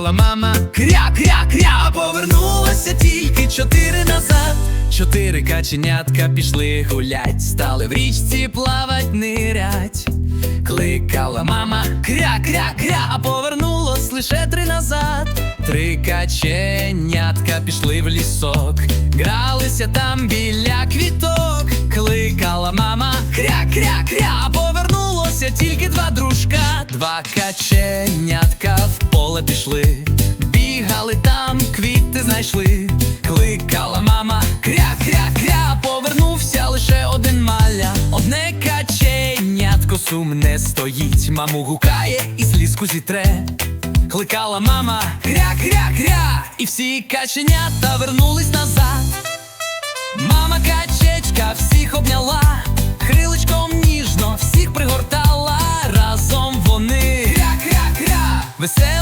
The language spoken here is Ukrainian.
Кликала мама, кря, кря, кря, а повернулося тільки чотири назад. Чотири каченятка пішли гулять, стали в річці плавать, нирять. Кликала мама, кря, кря, кря, а повернулось лише три назад. Три каченятка пішли в лісок, гралися там біля квіток. Кликала мама, кря, кря, кря, а повернулося тільки два дружка. Два каченятка в поле пішли, бігали там, квіти знайшли. Кликала мама, кря, кря, кря, повернувся лише один маля. Одне каченятко сумне стоїть, маму гукає і слізку зітре. Кликала мама, кря, кря, кря, і всі каченята вернулись назад. Veselo.